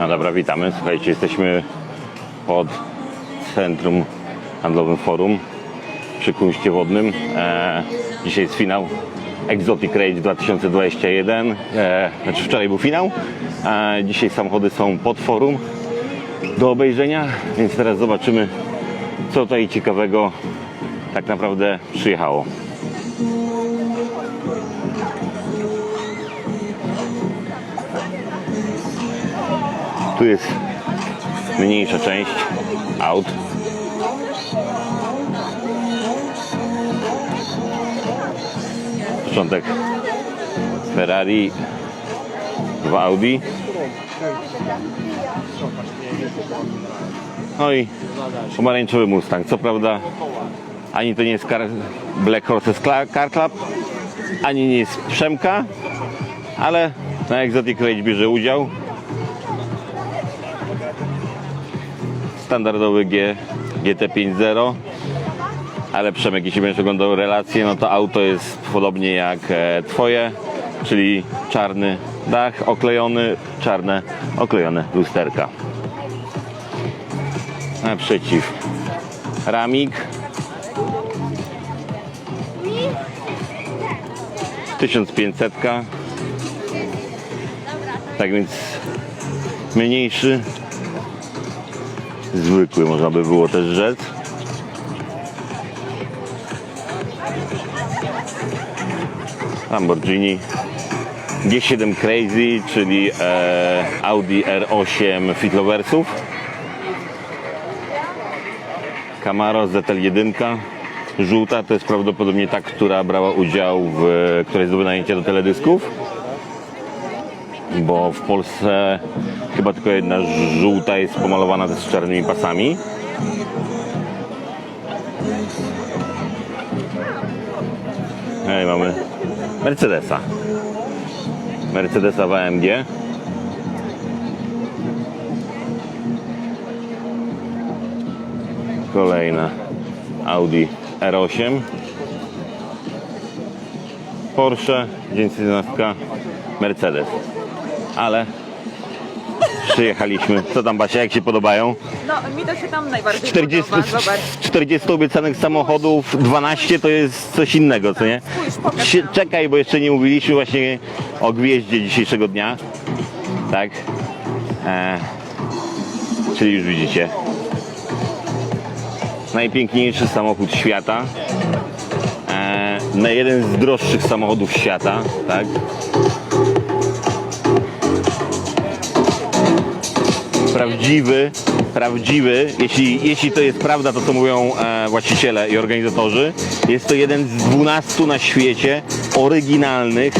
No dobra, witamy. Słuchajcie, jesteśmy pod Centrum Handlowym Forum przy Kunście Wodnym. E, dzisiaj jest finał Exotic Rage 2021. E, znaczy wczoraj był finał. E, dzisiaj samochody są pod forum do obejrzenia, więc teraz zobaczymy, co tutaj ciekawego tak naprawdę przyjechało. Tu jest mniejsza część aut. Początek Ferrari, dwa Audi. No i pomarańczowy Mustang. Co prawda ani to nie jest car, Black Horses Car Club, ani nie jest Przemka, ale na Exotic Rage bierze udział. Standardowy G, GT5.0 ale Przemek, jeśli będziesz oglądał relacje, no to auto jest podobnie jak e, twoje, czyli czarny dach oklejony, czarne oklejone lusterka. Naprzeciw. Ramik. 1500 tak więc mniejszy zwykły można by było też rzec. Lamborghini G7 Crazy, czyli e, Audi R8 Fitloversów. Camaro ZL1 żółta to jest prawdopodobnie ta, która brała udział w której zdobyła najęcie do teledysków bo w Polsce chyba tylko jedna żółta jest pomalowana z czarnymi pasami. Ej, mamy Mercedesa. Mercedesa w AMG. Kolejna Audi R8. Porsche 911 Mercedes ale przyjechaliśmy. Co tam Basia, jak się podobają? No, mi to się tam najbardziej 40, podoba. Zobacz. z 40 obiecanych samochodów 12 to jest coś innego, co nie? Spójrz, pokaż Sie- nam. Czekaj, bo jeszcze nie mówiliśmy właśnie o gwieździe dzisiejszego dnia. Tak? E, czyli już widzicie. Najpiękniejszy samochód świata. E, na jeden z droższych samochodów świata, tak? Prawdziwy, prawdziwy, jeśli, jeśli to jest prawda, to co mówią e, właściciele i organizatorzy, jest to jeden z 12 na świecie oryginalnych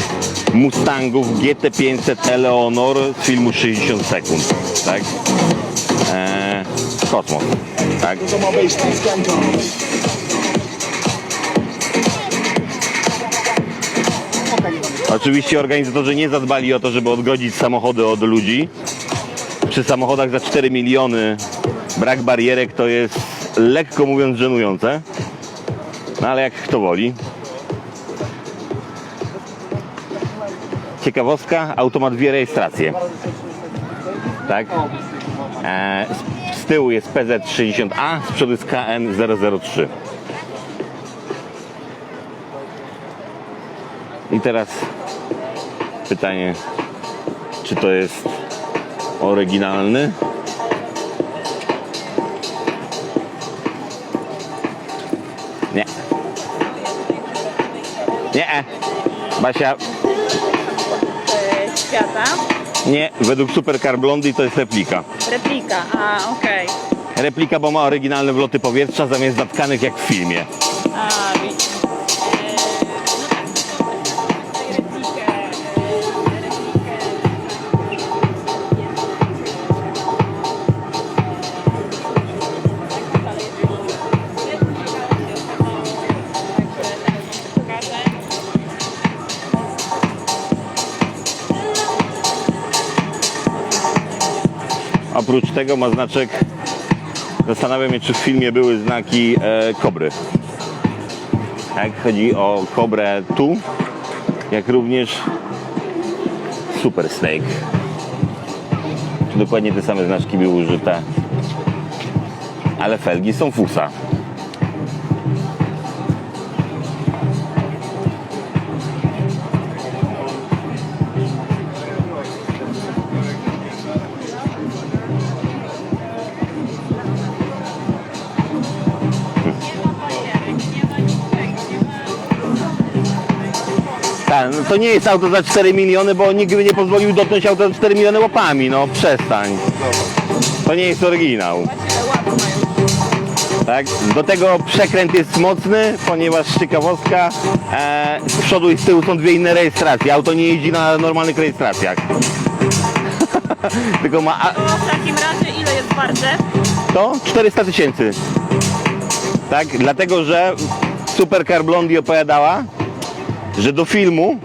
Mustangów GT500 Eleonor z filmu 60 sekund, tak? E, kosmos, tak? Oczywiście organizatorzy nie zadbali o to, żeby odgodzić samochody od ludzi, przy samochodach za 4 miliony brak barierek to jest lekko mówiąc żenujące. No ale jak kto woli. Ciekawostka, auto ma dwie rejestracje. Tak? E, z, z tyłu jest PZ60A, z przodu jest KN003. I teraz pytanie, czy to jest oryginalny. Nie. Nie. Basia, świata. nie. Według Supercar Blondie to jest replika. Replika, a okej. Replika, bo ma oryginalne wloty powietrza zamiast zatkanych jak w filmie. A, widzisz. Oprócz tego ma znaczek, zastanawiam się, czy w filmie były znaki e, kobry. Jak chodzi o kobrę tu, jak również Super. Tu dokładnie te same znaczki były użyte. Ale felgi są fusa. No to nie jest auto za 4 miliony, bo nikt by nie pozwolił dotknąć auta za 4 miliony łapami, no przestań. To nie jest oryginał. Tak? Do tego przekręt jest mocny, ponieważ ciekawostka, e, z przodu i z tyłu są dwie inne rejestracje. Auto nie jeździ na normalnych rejestracjach. Tylko ma a, To w takim razie ile jest warte? to 400 tysięcy. Tak? Dlatego, że Supercar Blondie opowiadała, że do filmu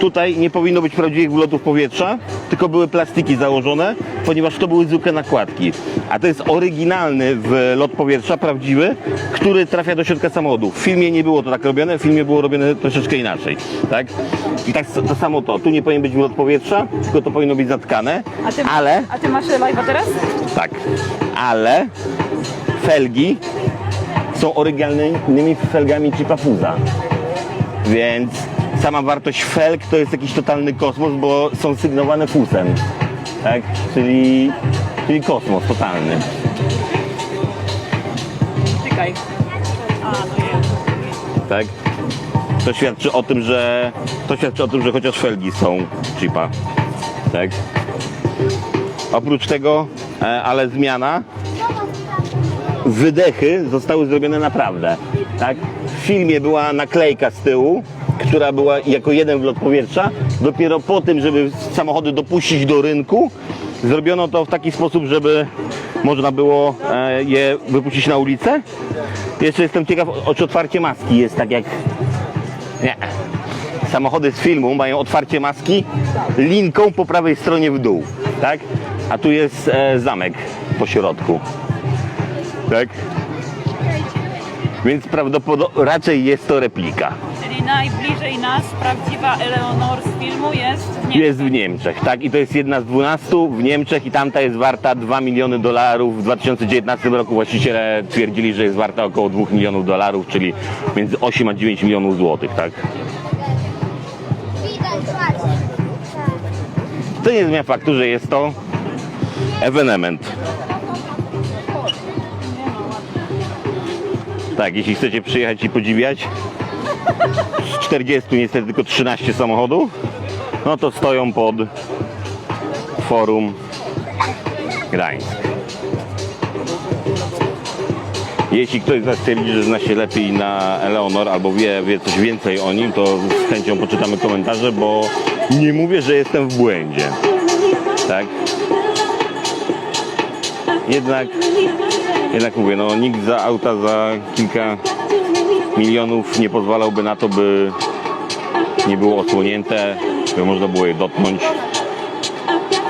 tutaj nie powinno być prawdziwych wylotów powietrza, tylko były plastiki założone, ponieważ to były zwykłe nakładki. A to jest oryginalny lot powietrza, prawdziwy, który trafia do środka samochodu. W filmie nie było to tak robione, w filmie było robione troszeczkę inaczej. Tak? I tak to samo to. Tu nie powinien być wylot powietrza, tylko to powinno być zatkane, A ty, ale... a ty masz live'a teraz? Tak, ale felgi są oryginalnymi felgami Chipa Fuza. Więc sama wartość felg to jest jakiś totalny kosmos, bo są sygnowane fusem. Tak? Czyli, czyli kosmos totalny. Czekaj. A, no jest. Tak? To świadczy o tym, że to świadczy o tym, że chociaż felgi są Chipa. Tak? Oprócz tego, e, ale zmiana wydechy zostały zrobione naprawdę. Tak? Filmie była naklejka z tyłu, która była jako jeden wlot powietrza. Dopiero po tym, żeby samochody dopuścić do rynku, zrobiono to w taki sposób, żeby można było e, je wypuścić na ulicę. Jeszcze jestem ciekaw, czy otwarcie maski jest tak jak... Nie. Samochody z filmu mają otwarcie maski linką po prawej stronie w dół, tak? A tu jest e, zamek po środku. Tak? Więc prawdopodobnie raczej jest to replika. Czyli najbliżej nas prawdziwa Eleonor z filmu jest w Niemczech. Jest w Niemczech, tak? I to jest jedna z 12 w Niemczech i tamta jest warta 2 miliony dolarów. W 2019 roku właściciele twierdzili, że jest warta około 2 milionów dolarów, czyli między 8 a 9 milionów złotych, tak? To nie zmienia faktu, że jest to ewenement. Tak, jeśli chcecie przyjechać i podziwiać, z 40 niestety tylko 13 samochodów, no to stoją pod forum Gdańsk. Jeśli ktoś z Was twierdzi, że zna się lepiej na Eleonor albo wie, wie coś więcej o nim, to z chęcią poczytamy komentarze, bo nie mówię, że jestem w błędzie. Tak? Jednak, jednak mówię, no nikt za auta za kilka milionów nie pozwalałby na to, by nie było osłonięte, by można było je dotknąć.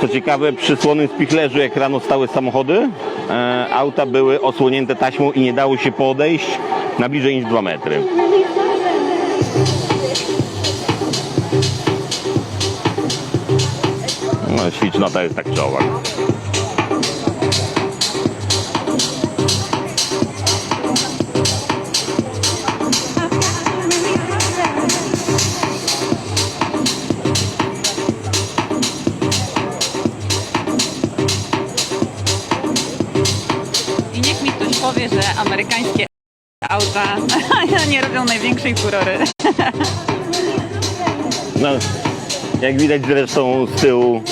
Co ciekawe, przy słonym spichlerzu, jak rano stały samochody, e, auta były osłonięte taśmą i nie dało się podejść na bliżej niż 2 metry. No, ślicznota jest tak czy że amerykańskie auta nie robią największej furory. No, jak widać zresztą z tyłu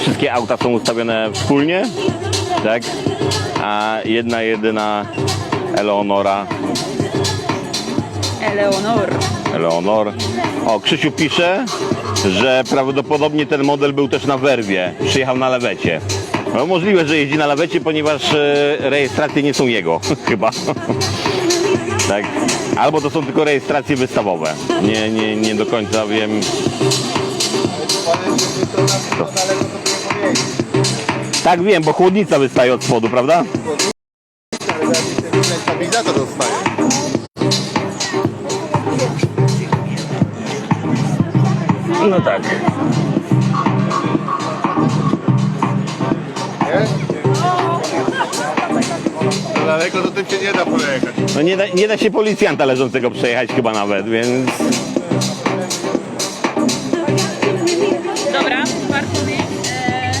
wszystkie auta są ustawione wspólnie, tak? A jedna jedyna Eleonora, Eleonor. Eleonor. O, Krzysiu pisze, że prawdopodobnie ten model był też na werwie, przyjechał na lewecie. No, możliwe, że jeździ na lewecie, ponieważ e, rejestracje nie są jego, chyba. tak. Albo to są tylko rejestracje wystawowe. Nie, nie, nie do końca wiem. Tak wiem, bo chłodnica wystaje od spodu, prawda? No tak. To daleko to tym się nie da pojechać. No nie da, nie da się policjanta leżącego przejechać chyba nawet, więc... Dobra. E...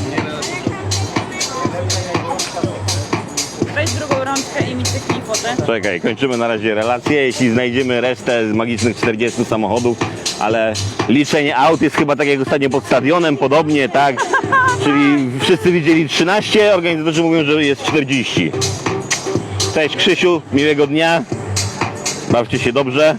Weź drugą rączkę i mi cyknij fotę. Czekaj, kończymy na razie relację. Jeśli znajdziemy resztę z magicznych 40 samochodów, ale liczenie aut jest chyba tak jak ostatnio pod stadionem, podobnie, tak? Czyli wszyscy widzieli 13, organizatorzy mówią, że jest 40. Cześć Krzysiu, miłego dnia. Bawcie się dobrze.